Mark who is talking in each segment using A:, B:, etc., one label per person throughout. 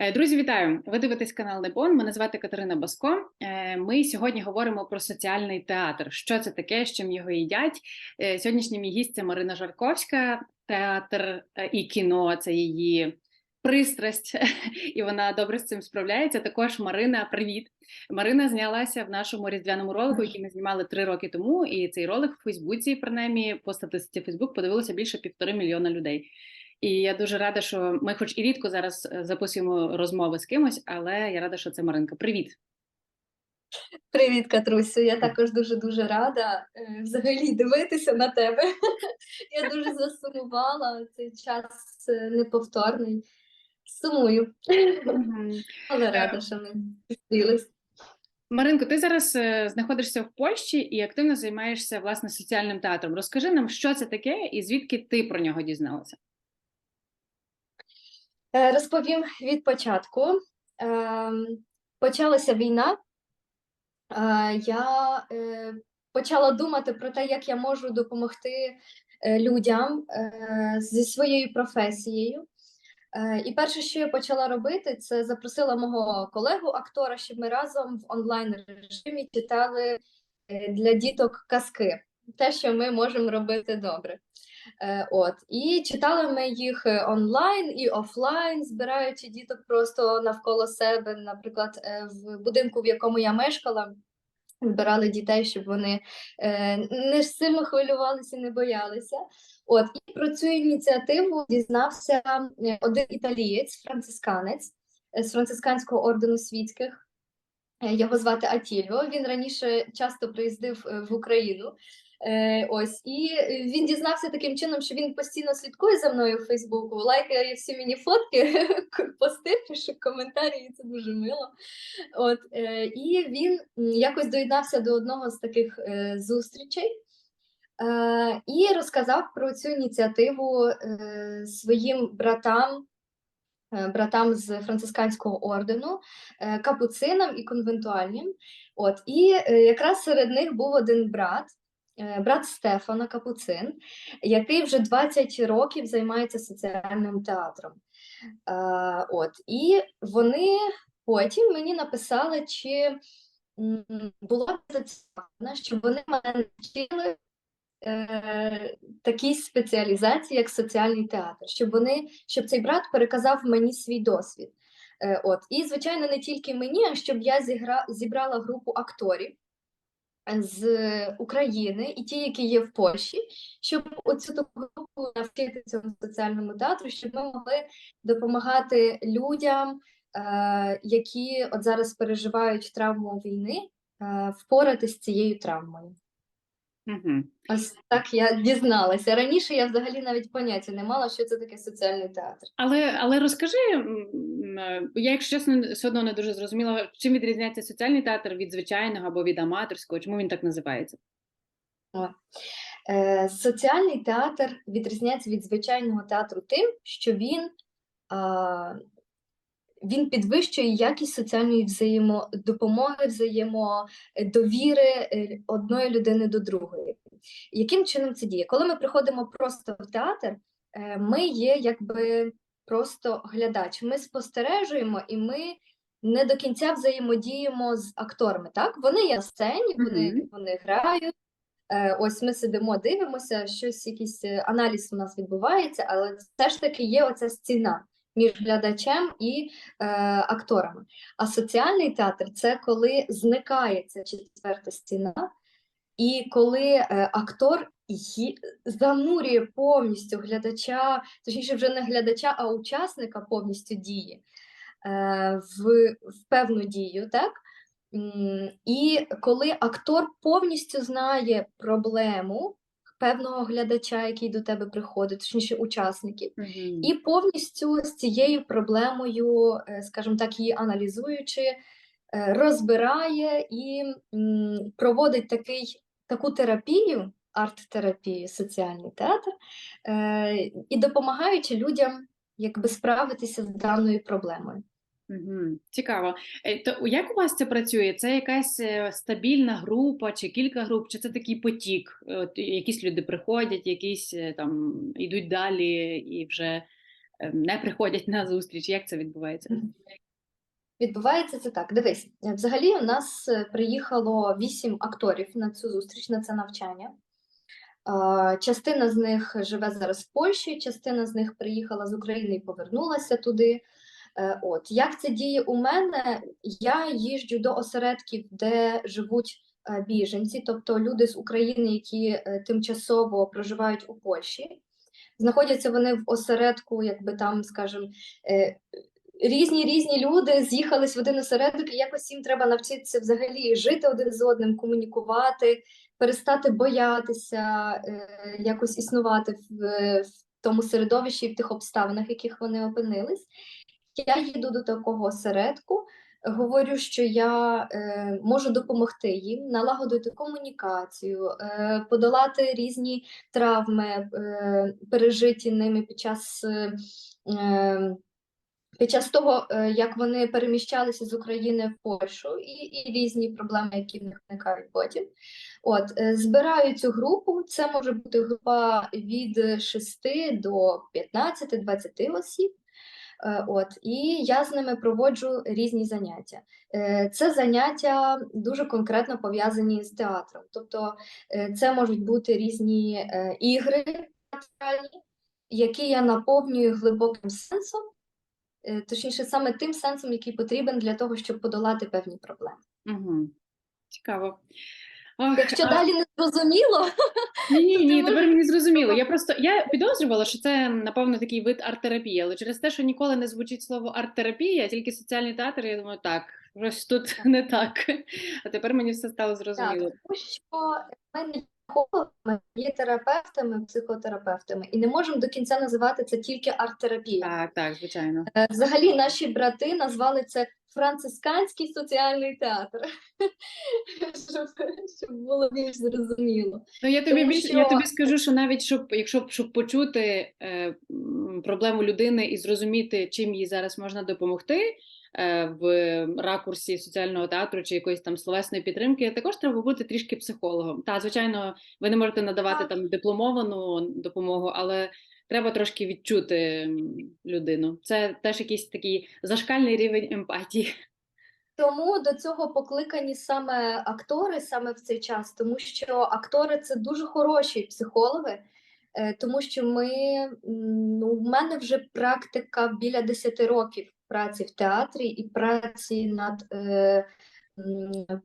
A: Е, Друзі, вітаю! Ви дивитесь канал Непон. Мене звати Катерина Баско. Е, Ми сьогодні говоримо про соціальний театр. Що це таке, з чим його їдять? Е, Сьогоднішній мій гість це Марина Жарковська. Театр і кіно це її пристрасть, і вона добре з цим справляється. Також Марина, привіт. Марина знялася в нашому різдвяному ролику, який ми знімали три роки тому. І цей ролик в Фейсбуці, принаймні, по статистиці Фейсбук подивилося більше півтори мільйона людей. І я дуже рада, що ми, хоч і рідко зараз е, записуємо розмови з кимось, але я рада, що це Маринка. Привіт.
B: Привіт, Катрусю. Я також дуже дуже рада е, взагалі дивитися на тебе. Я дуже засумувала цей час е, неповторний. Сумую, але рада, що ми зустрілись.
A: Маринко, ти зараз знаходишся в Польщі і активно займаєшся власне соціальним театром. Розкажи нам, що це таке і звідки ти про нього дізналася?
B: Е, Розповім від початку. Ем, Почалася війна. Е, Я е, почала думати про те, як я можу допомогти людям зі своєю професією. І перше, що я почала робити, це запросила мого колегу актора, щоб ми разом в онлайн режимі читали для діток казки, те, що ми можемо робити добре. Е, От і читали ми їх е, онлайн і офлайн, збираючи діток просто навколо себе. Наприклад, е, в будинку, в якому я мешкала, збирали дітей, щоб вони не сильно хвилювалися, не боялися. От і про цю ініціативу дізнався один італієць, францисканець з францисканського ордену світських. Його звати Атільо. Він раніше часто приїздив в Україну. Е, ось і він дізнався таким чином, що він постійно слідкує за мною в Фейсбуку, лайкає всі мені фотки, пости, пише коментарі, і це дуже мило. От е, і він якось доєднався до одного з таких е, зустрічей. Е, і розказав про цю ініціативу е, своїм братам, е, братам з францисканського ордену, е, капуцинам і конвентуальним. От, і е, якраз серед них був один брат, е, брат Стефана Капуцин, який вже 20 років займається соціальним театром. Е, От, і вони потім мені написали, чи було б зацікавлено, щоб вони мене навчили е, такій спеціалізації, як соціальний театр, щоб вони, щоб цей брат переказав мені свій досвід. Е, от. І, звичайно, не тільки мені, а щоб я зігра, зібрала групу акторів з України і ті, які є в Польщі, щоб оцю таку групу навчити цьому соціальному театру, щоб ми могли допомагати людям, е, які от зараз переживають травму війни, е, впоратись з цією травмою.
A: Угу.
B: Ось так я дізналася. Раніше я взагалі навіть поняття не мала, що це таке соціальний театр.
A: Але але розкажи, е, я, якщо чесно, все одно не дуже зрозуміла, чим відрізняється соціальний театр від звичайного або від аматорського, чому він так називається?
B: Е, соціальний театр відрізняється від звичайного театру тим, що він, а, він підвищує якість соціальної взаємодопомоги, взаємодовіри е, одної людини до другої. Яким чином це діє? Коли ми приходимо просто в театр, е, ми є якби просто глядач. Ми спостережуємо і ми не до кінця взаємодіємо з акторами. Так, вони є на сцені, вони,
A: Мгм.
B: вони грають. Е, Ось ми сидимо, дивимося, щось, якийсь аналіз у нас відбувається, але все ж таки є оця стіна між глядачем і е, акторами. А соціальний театр це коли зникає ця четверта стіна, і коли е, актор ї- занурює повністю глядача, точніше, вже не глядача, а учасника повністю дії е, в, в певну дію, так? І коли актор повністю знає проблему певного глядача, який до тебе приходить, точніше учасників,
A: Угу.
B: і повністю з цією проблемою, е, скажімо так, її аналізуючи, е, розбирає і проводить такий, таку терапію, арт-терапію, соціальний театр, е, і допомагаючи людям якби справитися з даною проблемою.
A: Угу. Цікаво. Е, То як у вас це працює? Це якась е, стабільна група, чи кілька груп, чи це такий потік? От якісь люди приходять, якісь е, там йдуть далі і вже не приходять на зустріч? Як це відбувається?
B: Відбувається це так. Дивись, взагалі у нас приїхало вісім акторів на цю зустріч, на це навчання. Частина з них живе зараз в Польщі, частина з них приїхала з України і повернулася туди. Е, От як це діє у мене? Я їжджу до осередків, де живуть е, біженці, тобто люди з України, які е, тимчасово проживають у Польщі. Знаходяться вони в осередку, якби там, скажімо, різні різні люди з'їхались в один осередок, і якось їм треба навчитися взагалі жити один з одним, комунікувати, перестати боятися, якось існувати в, в тому середовищі, в тих обставинах, в яких вони опинились. Я їду до такого осередку, говорю, що я е, можу допомогти їм налагодити комунікацію, е, подолати різні травми, е, пережиті ними під час. Е, під час того, е, як вони переміщалися з України в Польщу, і, і різні проблеми, які в них виникають потім. От, е, збираю цю групу, це може бути група від 6 до 15-20 осіб. Е, От, і я з ними проводжу різні заняття. Е, Це заняття дуже конкретно пов'язані з театром. Тобто е, це можуть бути різні ігри театральні, які я наповнюю глибоким сенсом, точніше, саме тим сенсом, який потрібен для того, щоб подолати певні проблеми.
A: Угу. Цікаво. Ох,
B: Якщо
A: а-
B: далі не зрозуміло,
A: Ні, ні, ні,
B: можеш-
A: тепер мені зрозуміло. Я просто я підозрювала, що це напевно такий вид арт-терапії, але через те, що ніколи не звучить слово арт-терапія, тільки соціальний театр, я думаю, так, щось тут не так. А тепер мені все стало зрозуміло.
B: Так, тому що в не є психологами, є терапевтами, психотерапевтами, і не можемо до кінця називати це тільки арт-терапія.
A: Так, так, звичайно.
B: Е, Взагалі, наші брати назвали це францисканський соціальний театр, щоб, щоб було більш зрозуміло.
A: Ну я тобі
B: Тому
A: більше я тобі скажу, що навіть щоб якщо щоб почути е, проблему людини і зрозуміти, чим їй зараз можна допомогти. Е, В ракурсі соціального театру чи якоїсь там словесної підтримки також треба бути трішки психологом. Та звичайно, ви не можете надавати там дипломовану допомогу, але треба трошки відчути людину. Це теж якийсь такий зашкальний рівень емпатії.
B: Тому до цього покликані саме актори саме в цей час, тому що актори це дуже хороші психологи, е, тому що ми ну, в мене вже практика біля 10 років праці в театрі і праці над е,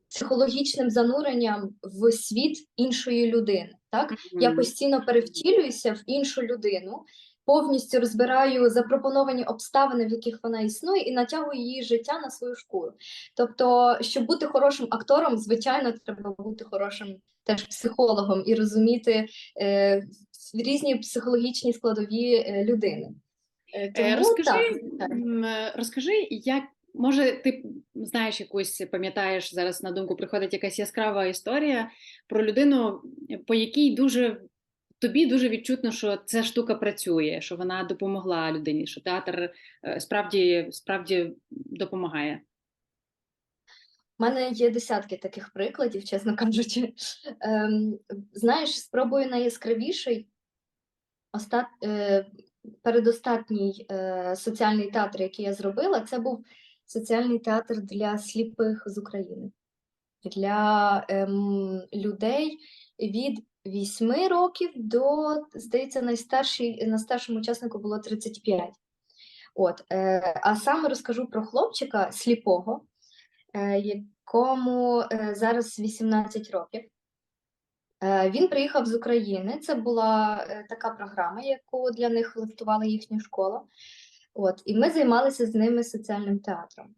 B: психологічним зануренням в світ іншої людини. Так? Я постійно перевтілююся в іншу людину, повністю розбираю запропоновані обставини, в яких вона існує, і натягую її життя на свою шкуру. Тобто, щоб бути хорошим актором, звичайно, треба бути хорошим теж психологом і розуміти е, різні психологічні складові е, людини. Е,
A: Е,
B: Тому
A: Розкажи,
B: так,
A: е, розкажи, як може ти знаєш якусь, пам'ятаєш зараз на думку приходить якась яскрава історія про людину, по якій дуже тобі дуже відчутно, що ця штука працює, що вона допомогла людині, що театр справді справді допомагає.
B: У мене є десятки таких прикладів, чесно кажучи. Ем, знаєш, спробую найяскравіший остат... е, передостатній е, соціальний театр, який я зробила, це був соціальний театр для сліпих з України, для ем, людей від 8 років до, здається, найстарший, на старшому учаснику було 35. От, е, а саме розкажу про хлопчика сліпого, е, якому е, зараз 18 років. Е, Він приїхав з України. Це була е, така програма, яку для них влаштувала їхня школа. От, і ми займалися з ними соціальним театром.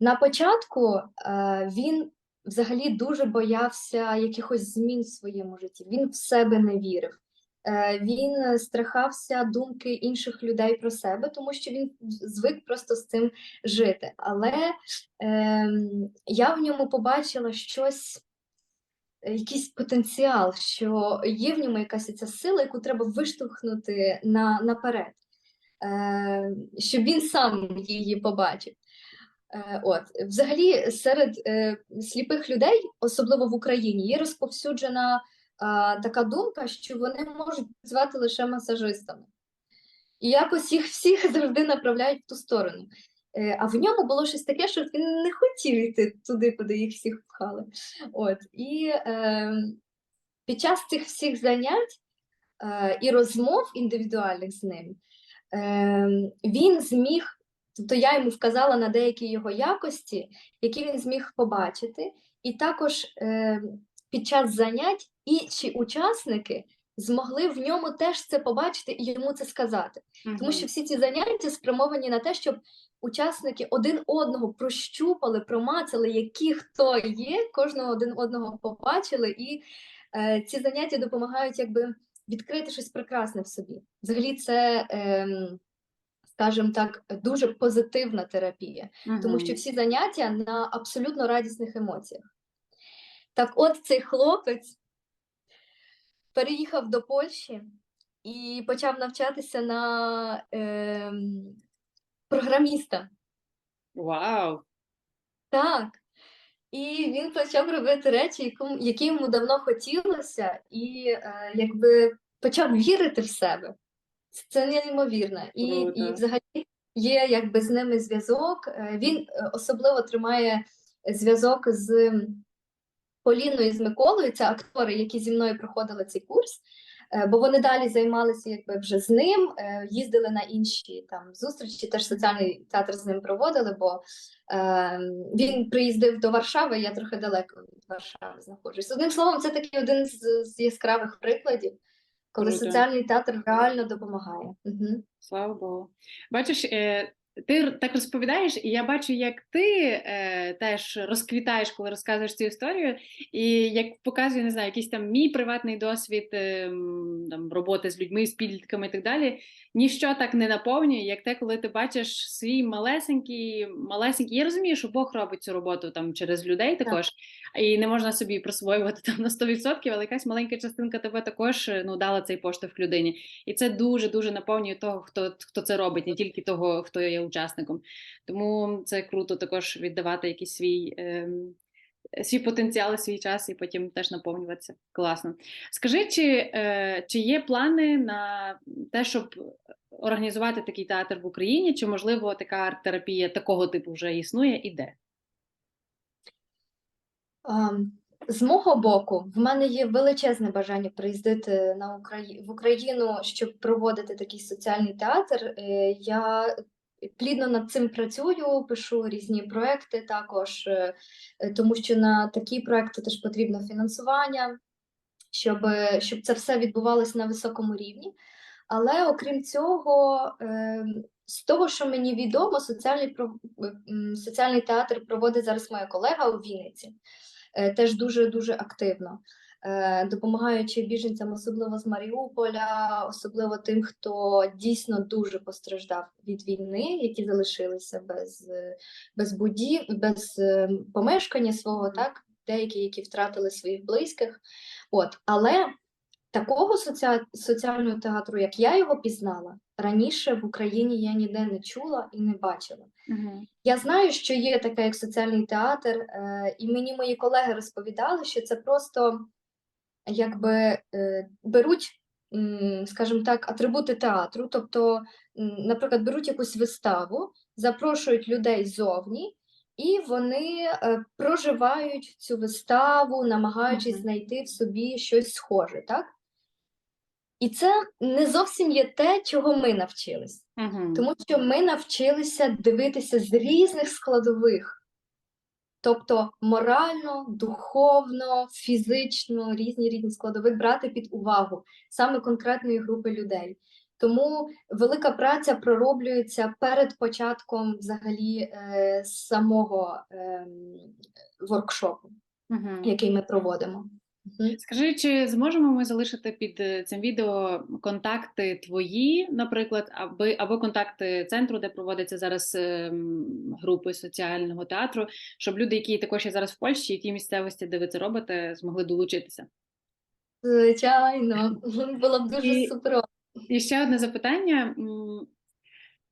B: На початку е, він взагалі дуже боявся якихось змін в своєму житті. Він в себе не вірив. Е, Він е, страхався думки інших людей про себе, тому що він звик просто з цим жити. Але ем, я в ньому побачила щось, е, якийсь потенціал, що є в ньому якась ця сила, яку треба виштовхнути на, наперед, е, щоб він сам її побачив. Е, От, взагалі, серед е, сліпих людей, особливо в Україні, є розповсюджена а, така думка, що вони можуть працювати лише масажистами. і якось їх всіх завжди направляють в ту сторону. Е, А в ньому було щось таке, що він не хотів йти туди, куди їх всіх пхали. От. І е, під час цих всіх занять е, і розмов індивідуальних з ним, е, він зміг, тобто я йому вказала на деякі його якості, які він зміг побачити, і також е, під час занять інші учасники змогли в ньому теж це побачити і йому це сказати. Тому що всі ці заняття спрямовані на те, щоб учасники один одного прощупали, промацали, які хто є, кожного один одного побачили, і е, ці заняття допомагають якби відкрити щось прекрасне в собі. Взагалі, це, ем, скажімо так, дуже позитивна терапія, тому що всі заняття на абсолютно радісних емоціях. Так, от цей хлопець переїхав до Польщі і почав навчатися на ем, програміста.
A: Вау!
B: Так. І він почав робити речі, які йому давно хотілося, і е, якби почав вірити в себе. Це неймовірно. І, і взагалі є якби з ними зв'язок. Е, Він е, особливо тримає зв'язок з Поліною і з Миколою. Це актори, які зі мною проходили цей курс. Е, Бо вони далі займалися якби вже з ним, е, їздили на інші там зустрічі, теж соціальний театр з ним проводили, бо е, він приїздив до Варшави, я трохи далеко від Варшави знаходжусь. Одним словом, це такий один з, з яскравих прикладів, коли
A: Круто.
B: соціальний театр реально допомагає. Угу.
A: Слава Богу. Бачиш, е, ти так розповідаєш, і я бачу, як ти е, теж розквітаєш, коли розказуєш цю історію, і як показує, не знаю, якийсь там мій приватний досвід е, там, роботи з людьми, з підлітками і так далі. Ніщо так не наповнює, як те, коли ти бачиш свій малесенький, малесенький. Я розумію, що Бог робить цю роботу там через людей також, і не можна собі присвоювати там на 100%, але якась маленька частинка тебе також е, ну, дала цей поштовх людині. І це дуже дуже наповнює того, хто, хто це робить, не тільки того, хто є учасником. Тому це круто також віддавати якийсь свій. ем, Свій потенціал, свій час, і потім теж наповнюватися. Класно. Скажи, чи, е, чи є плани на те, щоб організувати такий театр в Україні, чи можливо така арт-терапія такого типу вже існує і де?
B: Ам, З мого боку, в мене є величезне бажання приїздити на Украї... в Україну, щоб проводити такий соціальний театр. Е, Я плідно над цим працюю, пишу різні проекти також, е, е, тому що на такі проекти теж потрібно фінансування, щоб, е, щоб це все відбувалося на високому рівні. Але окрім цього, з того, що мені відомо, соціальний, соціальний театр проводить зараз моя колега у Вінниці теж дуже дуже активно, допомагаючи біженцям, особливо з Маріуполя, особливо тим, хто дійсно дуже постраждав від війни, які залишилися без, е, без будів, без е, помешкання свого, так деякі, які втратили своїх близьких. От, але такого соціа... соціального театру, як я його пізнала, раніше в Україні я ніде не чула і не бачила.
A: Угу.
B: Я знаю, що є таке як соціальний театр, е, і мені мої колеги розповідали, що це просто якби е, беруть, скажімо так, атрибути театру, тобто, наприклад, беруть якусь виставу, запрошують людей ззовні, і вони е, проживають цю виставу, намагаючись
A: Мгм.
B: знайти в собі щось схоже, так? І це не зовсім є те, чого ми навчились.
A: Угу.
B: Тому що ми навчилися дивитися з різних складових, тобто морально, духовно, фізично, різні різні складові брати під увагу саме конкретної групи людей. Тому велика праця пророблюється перед початком взагалі е, самого е, воркшопу,
A: Угу.
B: який ми проводимо.
A: Скажи, чи зможемо ми залишити під е, цим відео контакти твої, наприклад, аби або контакти центру, де проводяться зараз ем, групи соціального театру, щоб люди, які також є зараз в Польщі, і ті місцевості, де ви це робите, змогли долучитися?
B: Звичайно, було б дуже
A: І-
B: супер.
A: І ще одне запитання.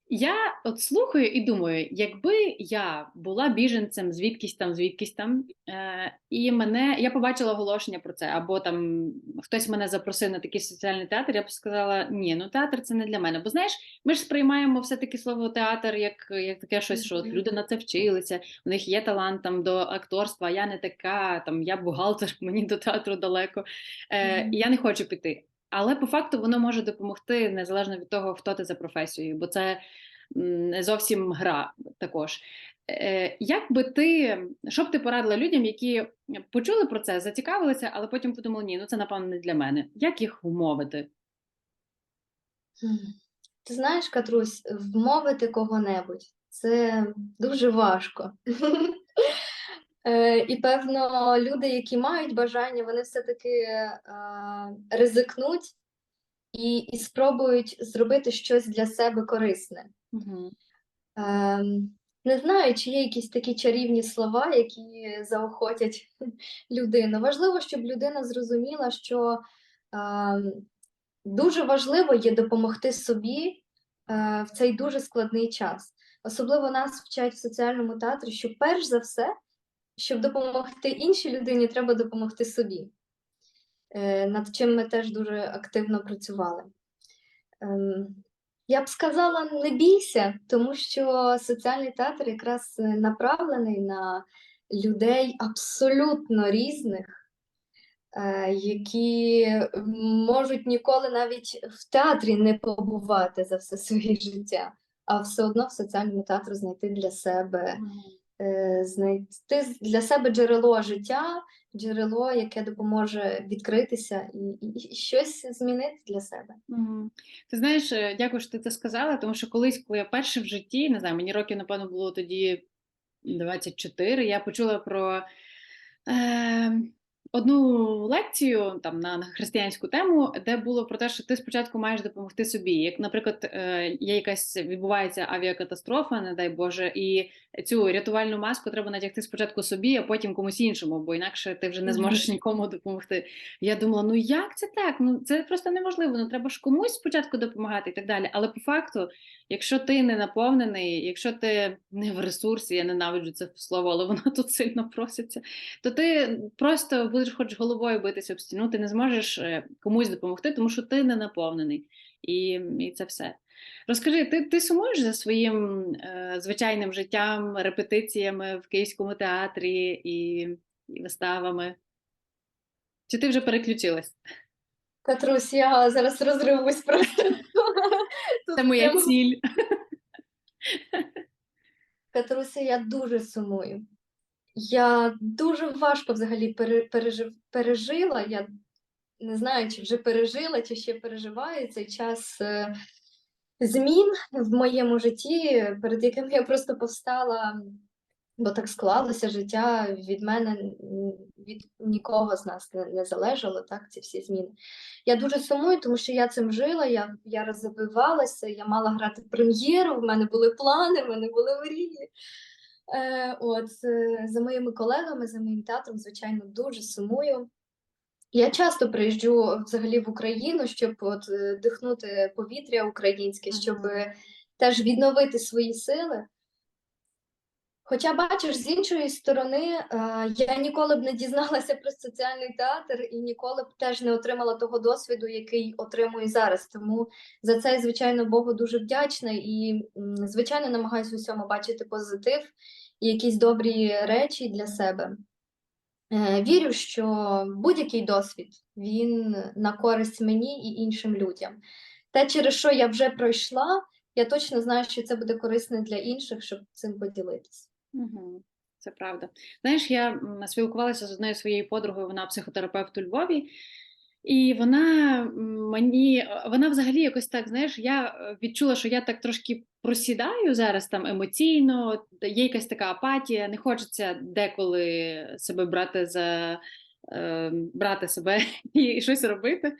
A: Я от слухаю і думаю, якби я була біженцем звідкись там, звідкись там, е, і мене я побачила оголошення про це, або там хтось мене запросив на такий соціальний театр, я б сказала, ні, ну театр це не для мене. Бо знаєш, ми ж сприймаємо все-таки слово театр як, як таке щось, що от люди на це вчилися, у них є талант там до акторства, а я не така, там я бухгалтер, мені до театру далеко. Е,
B: Мгм.
A: і я не хочу піти. Але по факту воно може допомогти незалежно від того, хто ти за професією, бо це не зовсім гра також. Е, Як би ти, що б ти порадила людям, які почули про це, зацікавилися, але потім подумали, ні, ну це напевно не для мене. Як їх вмовити?
B: Ти знаєш, Катрусь, вмовити кого-небудь це дуже важко. Е, І певно, люди, які мають бажання, вони все-таки е, ризикнуть і, і спробують зробити щось для себе корисне.
A: Угу.
B: Ем, Не знаю, чи є якісь такі чарівні слова, які заохотять людину. Важливо, щоб людина зрозуміла, що ем, дуже важливо є допомогти собі е, в цей дуже складний час. Особливо нас вчать в соціальному театрі, що перш за все, щоб допомогти іншій людині, треба допомогти собі. Е, Над чим ми теж дуже активно працювали. Ем, Я б сказала, не бійся, тому що соціальний театр якраз е, направлений на людей абсолютно різних, е, які можуть ніколи навіть в театрі не побувати за все своє життя, а все одно в соціальному театрі знайти для себе, знайти для себе джерело життя, джерело, яке допоможе відкритися і, і, і щось змінити для себе.
A: Угу. Ти знаєш, е, дякую, що ти це сказала, тому що колись, коли я перше в житті, не знаю, мені років, напевно, було тоді 24, я почула про е, одну лекцію там на, християнську тему, де було про те, що ти спочатку маєш допомогти собі. Як, наприклад, е, є якась відбувається авіакатастрофа, не дай Боже, і цю рятувальну маску треба натягти спочатку собі, а потім комусь іншому, бо інакше ти вже не зможеш нікому допомогти. Я думала, ну як це так? Ну це просто неможливо. Ну треба ж комусь спочатку допомагати і так далі. Але по факту, якщо ти не наповнений, якщо ти не в ресурсі, я ненавиджу це слово, але воно тут сильно проситься, то ти просто будеш хоч головою битися об стіну, ти не зможеш е, комусь допомогти, тому що ти не наповнений. І, і це все. Розкажи, ти, ти сумуєш за своїм е, звичайним життям, репетиціями в Київському театрі і, і виставами? Чи ти вже переключилась?
B: Катрусь, я зараз розривусь просто.
A: Це моя ціль.
B: Катруся, я дуже сумую. Я дуже важко взагалі пережив, пережила. Я не знаю, чи вже пережила, чи ще переживаю цей час е, змін в моєму житті, перед яким я просто повстала, бо так склалося життя від мене, від нікого з нас не, залежало, так, ці всі зміни. Я дуже сумую, тому що я цим жила, я, я розвивалася, я мала грати прем'єру, в мене були плани, в мене були мрії. Е, от, за моїми колегами, за моїм театром, звичайно, дуже сумую. Я часто приїжджу взагалі в Україну, щоб от, дихнути повітря українське, щоб теж відновити свої сили. Хоча, бачиш, з іншої сторони, е, я ніколи б не дізналася про соціальний театр і ніколи б теж не отримала того досвіду, який отримую зараз. Тому за це, звичайно, Богу дуже вдячна і, звичайно, намагаюся в усьому бачити позитив і якісь добрі речі для себе. Е, Вірю, що будь-який досвід він на користь мені і іншим людям. Те, через що я вже пройшла, я точно знаю, що це буде корисно для інших, щоб цим поділитися.
A: Угу. Це правда. Знаєш, я спілкувалася з однією своєю подругою, вона психотерапевт у Львові, і вона мені, вона взагалі якось так, знаєш, я е, відчула, що я так трошки просідаю зараз там емоційно, є якась така апатія, не хочеться деколи себе брати за брати себе і щось робити.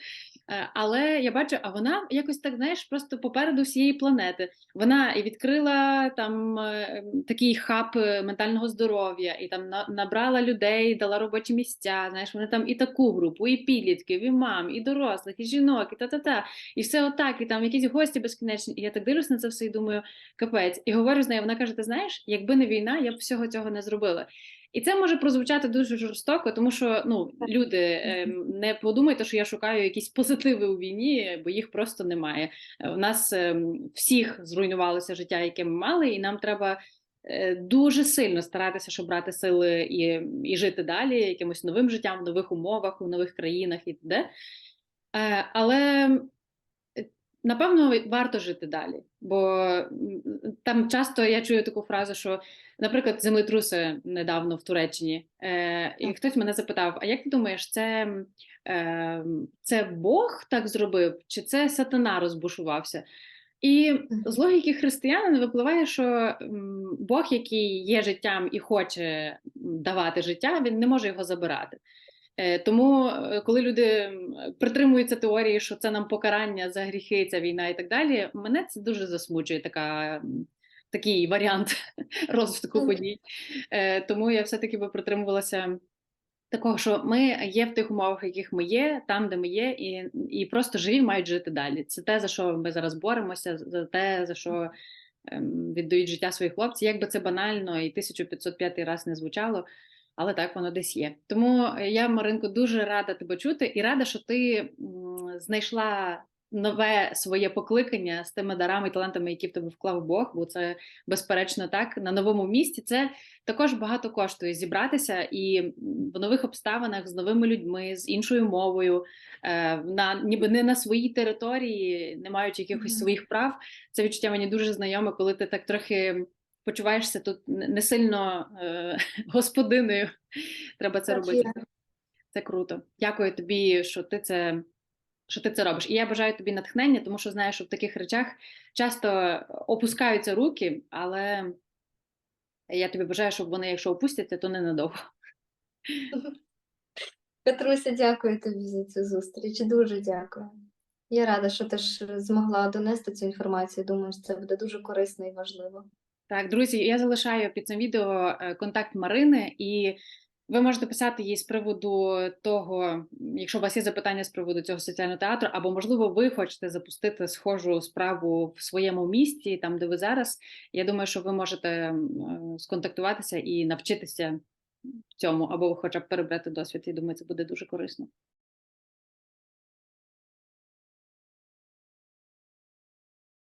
A: Е, Але я бачу, а вона якось так, знаєш, просто попереду всієї планети. Вона і відкрила там е, такий хаб е, ментального здоров'я, і там на- набрала людей, дала робочі місця. Знаєш, вони там і таку групу, і підлітків, і мам, і дорослих, і жінок, і та-та-та. І все отак, і там якісь гості безкінечні. І я так дивлюсь на це все і думаю, капець. І говорю з нею, вона каже: ти знаєш, якби не війна, я б всього цього не зробила. І це може прозвучати дуже жорстоко, тому що ну люди ем, не подумайте, що я шукаю якісь позитиви у війні, бо їх просто немає. Е, У нас ем, всіх зруйнувалося життя, яке ми мали, і нам треба е, дуже сильно старатися, щоб брати сили і, і жити далі, якимось новим життям в нових умовах, у нових країнах і т.д. Е, Але е, напевно варто жити далі, бо там часто я чую таку фразу, що, наприклад, землетруси недавно в Туреччині, е, і хтось мене запитав: а як ти думаєш, це, е, це Бог так зробив, чи це сатана розбушувався? І з логіки християнина випливає, що Бог, який є життям і хоче давати життя, він не може його забирати. Е, Тому, е, коли люди притримуються теорії, що це нам покарання за гріхи, ця війна і так далі, мене це дуже засмучує така, такий варіант розвитку подій. Е, Тому я все-таки би притримувалася такого, що ми є в тих умовах, яких ми є, там, де ми є, і, і просто живі мають жити далі. Це те, за що ми зараз боремося, за те, за що ем, віддають життя свої хлопці. Як би це банально і 1505 раз не звучало, але так воно десь є. Тому я, Маринко, дуже рада тебе чути і рада, що ти знайшла нове своє покликання з тими дарами і талантами, які в тебе вклав Бог, бо це безперечно так на новому місці. Це також багато коштує зібратися і в нових обставинах з новими людьми, з іншою мовою, е, на ніби не на своїй території, не маючи якихось своїх прав. Це відчуття мені дуже знайоме, коли ти так трохи почуваєшся тут не сильно е, господиною. Треба це
B: Так
A: робити.
B: є.
A: Це круто. Дякую тобі, що ти це. Що ти це робиш? І я бажаю тобі натхнення, тому що знаю, що в таких речах часто опускаються руки, але я тобі бажаю, щоб вони, якщо опустяться, то ненадовго.
B: Петруся, дякую тобі за цю зустріч. Дуже дякую. Я рада, що ти ж змогла донести цю інформацію. Думаю, що це буде дуже корисно і важливо.
A: Так, друзі, я залишаю під цим відео е, контакт Марини, і ви можете писати їй з приводу того, якщо у вас є запитання з приводу цього соціального театру, або можливо ви хочете запустити схожу справу в своєму місті, там де ви зараз. Я думаю, що ви можете е, сконтактуватися і навчитися цьому, або хоча б перебрати досвід. Я думаю, це буде дуже корисно.